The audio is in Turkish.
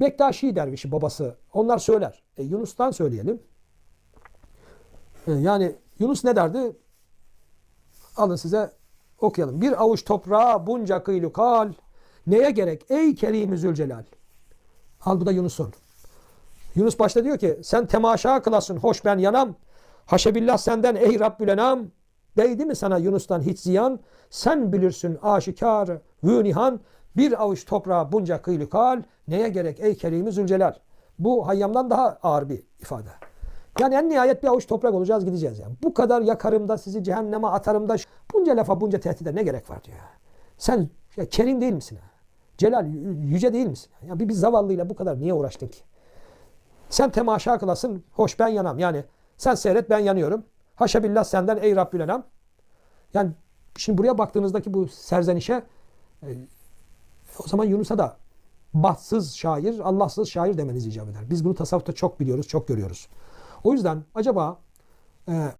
Bektaşi dervişi babası. Onlar söyler. E, Yunus'tan söyleyelim. E, yani Yunus ne derdi? Alın size okuyalım. Bir avuç toprağa bunca kıylu kal. Neye gerek ey Kerim-i Zülcelal? Al bu da Yunus'un. Yunus başta diyor ki sen temaşa kılasın hoş ben yanam. Haşebillah senden ey Rabbül enam. Değdi mi sana Yunus'tan hiç ziyan? Sen bilirsin aşikar vü nihan. Bir avuç toprağa bunca kıylı kal. Neye gerek ey Kerim-i Zülcelal? Bu Hayyam'dan daha ağır bir ifade. Yani en nihayet bir avuç toprak olacağız gideceğiz yani. Bu kadar yakarım da sizi cehenneme atarım da bunca lafa bunca tehdide ne gerek var diyor. Sen ya, kerim değil misin? Celal yü- yüce değil misin? Ya bir, bir zavallıyla bu kadar niye uğraştın ki? Sen temaşa kılasın, hoş ben yanam. Yani sen seyret ben yanıyorum. Haşa billah senden ey Rabbül enam. Yani şimdi buraya baktığınızdaki bu serzenişe e, o zaman Yunus'a da bahtsız şair, Allahsız şair demeniz icap eder. Biz bunu tasavvufta çok biliyoruz, çok görüyoruz. O yüzden acaba e,